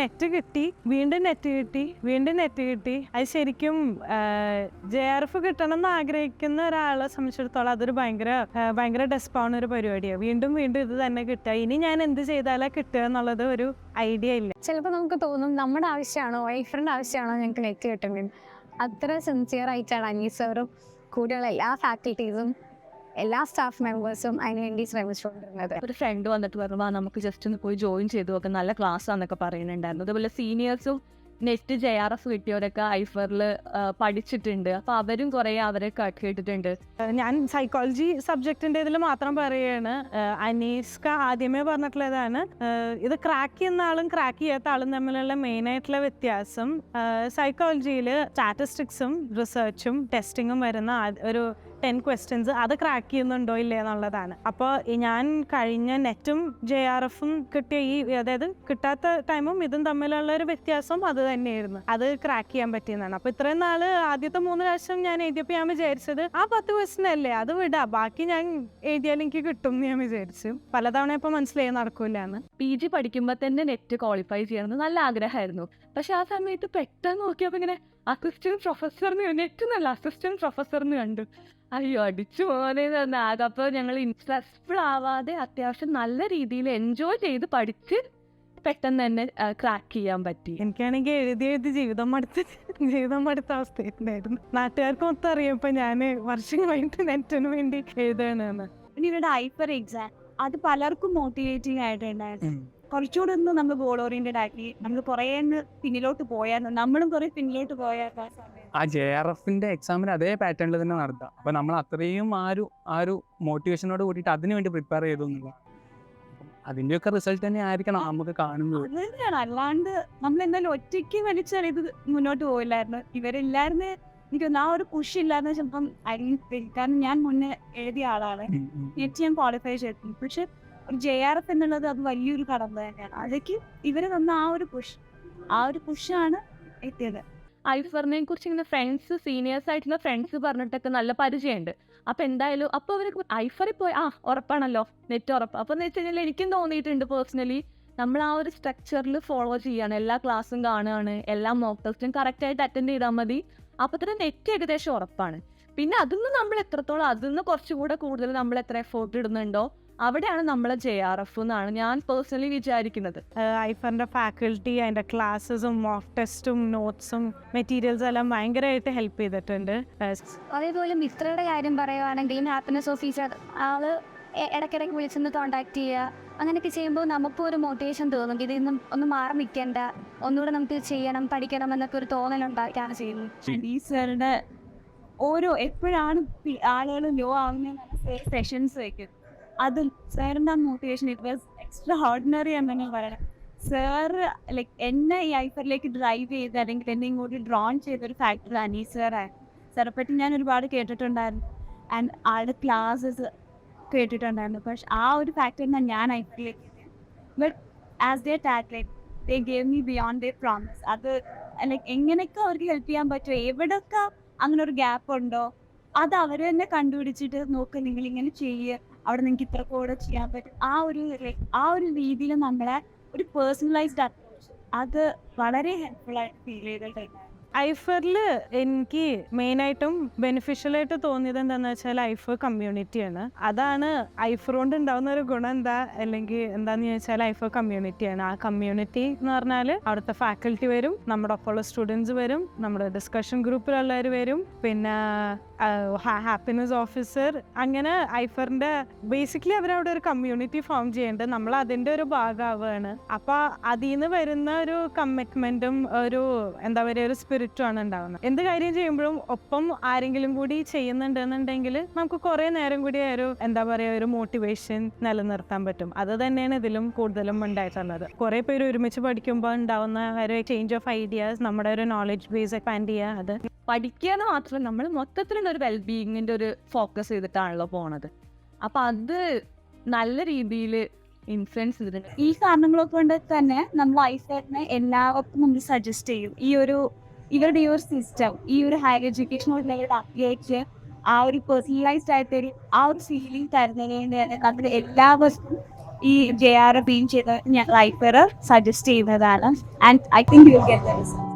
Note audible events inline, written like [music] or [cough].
Net കിട്ടി വീണ്ടും net കിട്ടി വീണ്ടും നെറ്റ് കിട്ടി. അത് ശരിക്കും ജെ ആർ എഫ് കിട്ടണം എന്ന് ആഗ്രഹിക്കുന്ന ഒരാളെ സംബന്ധിച്ചിടത്തോളം അതൊരു ഭയങ്കര ഭയങ്കര ഡെസ്പാവുന്ന ഒരു പരിപാടിയാണ് വീണ്ടും വീണ്ടും ഇത് തന്നെ കിട്ടുക. ഇനി ഞാൻ എന്ത് ചെയ്താലാ കിട്ടുക എന്നുള്ളത് ഒരു ഐഡിയ ഇല്ല. ചിലപ്പോൾ നമുക്ക് തോന്നും നമ്മുടെ ആവശ്യമാണോ വൈഫ്രണ്ട് ആവശ്യമാണോ ഞങ്ങൾക്ക് നെറ്റ് കിട്ടുന്നത് അത്ര സിൻസിയർ ആയിട്ടാണ് അനീസ് സാറും കൂടെയുള്ള എല്ലാ ഫാക്കൽറ്റീസും എല്ലാ സ്റ്റാഫ് മെമ്പേഴ്സും അതിനുവേണ്ടി ശ്രമിച്ചുകൊണ്ടിരുന്നത്. ഒരു ഫ്രണ്ട് വന്നിട്ട് പറഞ്ഞു ആ നമുക്ക് ജസ്റ്റ് ഒന്ന് പോയി ജോയിൻ ചെയ്തു ഒക്കെ നല്ല ക്ലാസ് ആണെന്നൊക്കെ പറയുന്നുണ്ടായിരുന്നു. അതുപോലെ സീനിയേഴ്സും നെറ്റ് ജെ ആർ എഫ് കിട്ടിയവരൊക്കെ ഐഫറിൽ പഠിച്ചിട്ടുണ്ട്. അപ്പൊ അവരും കുറെ അവരെ കേട്ടിട്ടുണ്ട്. ഞാൻ സൈക്കോളജി സബ്ജക്റ്റിന്റെ ഇതിൽ മാത്രം പറയുകയാണ്. ഏഹ് അനീസ്ക ആദ്യമേ പറഞ്ഞിട്ടുള്ളതാണ് ഇത് ക്രാക്ക് ചെയ്യുന്ന ആളും ക്രാക്ക് ചെയ്യാത്ത ആളും തമ്മിലുള്ള മെയിൻ ആയിട്ടുള്ള വ്യത്യാസം സൈക്കോളജിയിൽ സ്റ്റാറ്റിസ്റ്റിക്സും റിസർച്ചും ടെസ്റ്റിങ്ങും വരുന്ന ഒരു ടെൻ ക്വസ്റ്റ്യൻസ് അത് ക്രാക്ക് ചെയ്യുന്നുണ്ടോ ഇല്ലേ എന്നുള്ളതാണ്. അപ്പോൾ ഞാൻ കഴിഞ്ഞ നെറ്റും ജെ ആർ എഫും കിട്ടിയ ഈ അതായത് കിട്ടാത്ത ടൈമും ഇതും തമ്മിലുള്ള ഒരു വ്യത്യാസം അത് തന്നെയായിരുന്നു. അത് ക്രാക്ക് ചെയ്യാൻ പറ്റിയെന്നാണ്. അപ്പോൾ ഇത്രയും നാൾ ആദ്യത്തെ മൂന്ന് പ്രാവശ്യം ഞാൻ എഴുതിയപ്പോൾ ഞാൻ വിചാരിച്ചത് ആ പത്ത് ക്വസ്റ്റ്യൻ അല്ലേ അത് വിടാ ബാക്കി ഞാൻ എഴുതിയാൽ എനിക്ക് കിട്ടും എന്ന് ഞാൻ വിചാരിച്ചു. പലതവണ ഇപ്പോൾ മനസ്സിലായി നടക്കൂലെന്ന് പി ജി പഠിക്കുമ്പോൾ തന്നെ നെറ്റ് ക്വാളിഫൈ ചെയ്യണമെന്ന് നല്ല ആഗ്രഹമായിരുന്നു. പക്ഷെ ആ സമയത്ത് പെട്ടെന്ന് നോക്കിയപ്പോൾ ഇങ്ങനെ അസിസ്റ്റന്റ് പ്രൊഫസറിന് നെറ്റ് എന്നല്ല അസിസ്റ്റന്റ് പ്രൊഫസറിന് കണ്ടു. അയ്യോ അടിച്ചു മോനെ പറഞ്ഞാൽ ആകെ അപ്പോൾ ഞങ്ങൾ സ്ട്രെസ്ഫുൾ ആവാതെ അത്യാവശ്യം നല്ല രീതിയിൽ എൻജോയ് ചെയ്ത് പഠിച്ച് പെട്ടെന്ന് തന്നെ ക്രാക്ക് ചെയ്യാൻ പറ്റി. എനിക്കാണെങ്കിൽ എഴുതി എഴുതി ജീവിതം മടുത്ത് [laughs] ജീവിതം മടുത്ത അവസ്ഥയുണ്ടായിരുന്നു നാട്ടുകാർക്ക് മൊത്തം അറിയപ്പോ ഞാൻ ഞാൻ വർഷങ്ങളായിട്ട് നെറ്റിന് വേണ്ടി എഴുതണമെന്ന് പിന്നീട് ഹൈപ്പർ എക്സാം അത് പലർക്കും മോട്ടിവേറ്റിംഗ് ആയിട്ടുണ്ടായിരുന്നു. കുറച്ചുകൂടെ ഒന്ന് നമ്മൾ ഗോൾ ഓറിയന്റഡ് ആക്കി നമ്മൾ കുറേ പിന്നിലോട്ട് പോയായിരുന്നു നമ്മളും കുറെ പിന്നിലോട്ട് പോയായിരുന്നു ആ ജെ ആർ എഫിന്റെ എക്സാമിന് അതേ പാറ്റേണിൽ തന്നെ നടത്താം. അപ്പൊ നമ്മൾ അത്രയും ആ ഒരു ആ ഒരു മോട്ടിവേഷനോട് കൂടിയിട്ട് അതിനു വേണ്ടി പ്രിപ്പയർ ചെയ്തു അതിന്റെയൊക്കെ റിസൾട്ട് തന്നെ ആയിരിക്കണം നമുക്ക് കാണുന്നത് അല്ലാണ്ട് നമ്മൾ എന്തായാലും ഒറ്റയ്ക്ക് വലിച്ചാൽ ഇത് മുന്നോട്ട് പോയില്ലായിരുന്നു. ഇവരില്ലായിരുന്നു എനിക്ക് ആ ഒരു പുഷ് ഇല്ലായിരുന്നു. ചിലപ്പം കാരണം ഞാൻ മുന്നേ എഴുതിയ ആളാണ്. നെറ്റ് ഞാൻ ക്വാളിഫൈ ചെയ്തിട്ടുണ്ട് പക്ഷെ ജെ ആർ എഫ് എന്നുള്ളത് അത് വലിയൊരു കടമ്പ തന്നെയാണ്. അതൊക്കെ ഇവർ തന്ന ആ ഒരു പുഷ് ആ ഒരു പുഷാണ് എത്തിയത്. ഐഫറിനെ കുറിച്ച് ഇങ്ങനെ ഫ്രണ്ട്സ് സീനിയേഴ്സ് ആയിട്ടുള്ള ഫ്രണ്ട്സ് പറഞ്ഞിട്ടൊക്കെ നല്ല പരിചയമുണ്ട്. അപ്പൊ എന്തായാലും അപ്പൊ അവർ ഐഫറിൽ പോയി ആ ഉറപ്പാണല്ലോ നെറ്റ് ഉറപ്പ്. അപ്പൊ എന്ന് വെച്ച് കഴിഞ്ഞാൽ എനിക്കും തോന്നിയിട്ടുണ്ട് പേഴ്സണലി നമ്മൾ ആ ഒരു സ്ട്രക്ചറിൽ ഫോളോ ചെയ്യാണ്. എല്ലാ ക്ലാസ്സും കാണുകയാണ് എല്ലാ മോക്ക് ടെസ്റ്റും കറക്റ്റായിട്ട് അറ്റൻഡ് ചെയ്താൽ മതി. അപ്പൊ തന്നെ നെറ്റ് ഏകദേശം ഉറപ്പാണ്. പിന്നെ അതിന്ന് നമ്മൾ എത്രത്തോളം അതിന്ന് കുറച്ചുകൂടെ കൂടുതൽ നമ്മൾ എത്ര എഫേർട്ട് ഇടുന്നുണ്ടോ അവിടെയാണ് നമ്മളെ ജെ ആർ എഫ് എന്നാണ് ഞാൻ പേഴ്സണലി വിചാരിക്കുന്നത്. ഐഫറിന്റെ ഫാക്കൽറ്റി അതിന്റെ ക്ലാസ്സസും മോക്ക് ടെസ്റ്റും നോട്ട്സും മെറ്റീരിയൽസും എല്ലാം ഭയങ്കരമായിട്ട് ഹെൽപ്പ് ചെയ്തിട്ടുണ്ട്. അതേപോലെ മിത്രയുടെ കാര്യം പറയുവാണെങ്കിൽ ഹാപ്പിനെസ് ഓഫീസർ ആൾ ഇടയ്ക്കിടയ്ക്ക് വിളിച്ചൊന്ന് കോണ്ടാക്ട് ചെയ്യുക. അങ്ങനെയൊക്കെ ചെയ്യുമ്പോൾ നമുക്കും ഒരു മോട്ടിവേഷൻ തോന്നും. ഇതിൽ നിന്നും ഒന്ന് മാറി നിൽക്കേണ്ട ഒന്നുകൂടെ നമുക്ക് ചെയ്യണം പഠിക്കണം എന്നൊക്കെ ഒരു തോന്നലുണ്ടാക്കിയാണ് ചെയ്യുന്നത്. ഈ സാറുടെ ഓരോ എപ്പോഴാണ് ആളുകൾ ലോ ആവുന്ന സെഷൻസ് വയ്ക്കും അത് സാറിന്റെ ആ motivation it was extraordinary എന്ന് പറയണം സാർ ലൈക്ക് എന്നെ ഈ ഐഫറിലേക്ക് ഡ്രൈവ് ചെയ്ത് അല്ലെങ്കിൽ എന്നെ ഇങ്ങോട്ട് ഡ്രോൺ ചെയ്തൊരു ഫാക്ടർ അനീസ് സാറാണ് സാറെ പറ്റി ഞാൻ ഒരുപാട് കേട്ടിട്ടുണ്ടായിരുന്നു. ആൻഡ് ആളുടെ ക്ലാസ്സസ് കേട്ടിട്ടുണ്ടായിരുന്നു. പക്ഷെ ആ ഒരു ഫാക്ടറിനാണ് ഞാൻ ഐഫറിലേക്ക് but as the tagline they gave me beyond they promise അത് ലൈക്ക് എങ്ങനെയൊക്കെ അവർക്ക് ഹെൽപ്പ് ചെയ്യാൻ പറ്റുമോ? എവിടെയൊക്കെ അങ്ങനെ ഒരു ഗ്യാപ്പ് ഉണ്ടോ? അത് അവർ തന്നെ കണ്ടുപിടിച്ചിട്ട് നോക്ക് നിങ്ങൾ ഇങ്ങനെ ചെയ്യുക അവിടെ നിങ്ങൾക്ക് ഇത്ര കൂടെ ചെയ്യാൻ പറ്റും. ആ ഒരു ആ ഒരു രീതിയിൽ നമ്മളെ ഒരു പേഴ്സണലൈസ്ഡ് അപ്രോച്ച് അത് വളരെ ഹെൽപ്ഫുൾ ആയിട്ട് ഫീൽ ചെയ്തിട്ടുണ്ട് ഐഫറിൽ എനിക്ക് മെയിനായിട്ടും ബെനിഫിഷ്യലായിട്ട് തോന്നിയത് എന്താണെന്ന് വെച്ചാൽ ഐഫർ കമ്മ്യൂണിറ്റിയാണ് അതാണ് ഐഫർ കൊണ്ട് ഉണ്ടാകുന്ന ഒരു ഗുണം എന്താ? അല്ലെങ്കിൽ എന്താന്ന് ചോദിച്ചാൽ ഐഫർ കമ്മ്യൂണിറ്റിയാണ് ആ കമ്മ്യൂണിറ്റി എന്ന് പറഞ്ഞാൽ അവിടുത്തെ ഫാക്കൽറ്റി വരും നമ്മുടെ ഒപ്പമുള്ള സ്റ്റുഡൻസ് വരും നമ്മുടെ ഡിസ്കഷൻ ഗ്രൂപ്പിലുള്ളവർ വരും പിന്നെ ഹാപ്പിനെസ് ഓഫീസർ അങ്ങനെ ഐഫറിന്റെ ബേസിക്കലി അവരവിടെ ഒരു കമ്മ്യൂണിറ്റി ഫോം ചെയ്യേണ്ടത് നമ്മൾ അതിന്റെ ഒരു ഭാഗമാവുകയാണ് അപ്പോൾ അതിൽ നിന്ന് വരുന്ന ഒരു കമ്മിറ്റ്മെന്റും ഒരു എന്താ പറയുക ഒരു സ്പിരിറ്റും ആണ് ഉണ്ടാവുന്നത്. എന്ത് കാര്യം ചെയ്യുമ്പോഴും ഒപ്പം ആരെങ്കിലും കൂടി ചെയ്യുന്നുണ്ടെന്നുണ്ടെങ്കിൽ നമുക്ക് കുറേ നേരം കൂടി ഒരു എന്താ പറയുക ഒരു മോട്ടിവേഷൻ നിലനിർത്താൻ പറ്റും. അത് തന്നെയാണ് ഇതിലും കൂടുതലും ഉണ്ടായിട്ടുള്ളത്. കുറേ പേര് ഒരുമിച്ച് പഠിക്കുമ്പോൾ ഉണ്ടാവുന്ന ഒരു ചേഞ്ച് ഓഫ് ഐഡിയാസ് നമ്മുടെ ഒരു നോളജ് ബേസ് എക്സ്പാൻഡ് ചെയ്യുക അത് പഠിക്കുക എന്ന് മാത്രമല്ല നമ്മൾ മൊത്തത്തിലുള്ള ഒരു വെൽബീങ്ങിന്റെ ഒരു ഫോക്കസ് ചെയ്തിട്ടാണല്ലോ പോണത്. അപ്പൊ അത് നല്ല രീതിയിൽ ഇൻഫ്ലുവൻസ് ചെയ്തിട്ടുണ്ട്. ഈ കാരണങ്ങളൊക്കെ കൊണ്ട് തന്നെ നമ്മൾ ഐഫറിനെ എല്ലാവർക്കും നമ്മൾ സജസ്റ്റ് ചെയ്യും. ഈ ഒരു ഇവരുടെ ഈ ഒരു സിസ്റ്റം ഈ ഒരു ഹയർ എഡ്യൂക്കേഷൻ അപ്ഡേറ്റ് ആ ഒരു പേഴ്സണലൈസ്ഡ് ആയിട്ട് ഒരു ആ ഒരു ഫീലിംഗ് തരുന്നതിന് തന്നെ നമ്മൾ എല്ലാവർക്കും ഈ ജെ ആർ ബീൻ ചെയ്ത ലൈഫർ സജസ്റ്റ് ചെയ്യുന്നതാണ്. And I think you get the result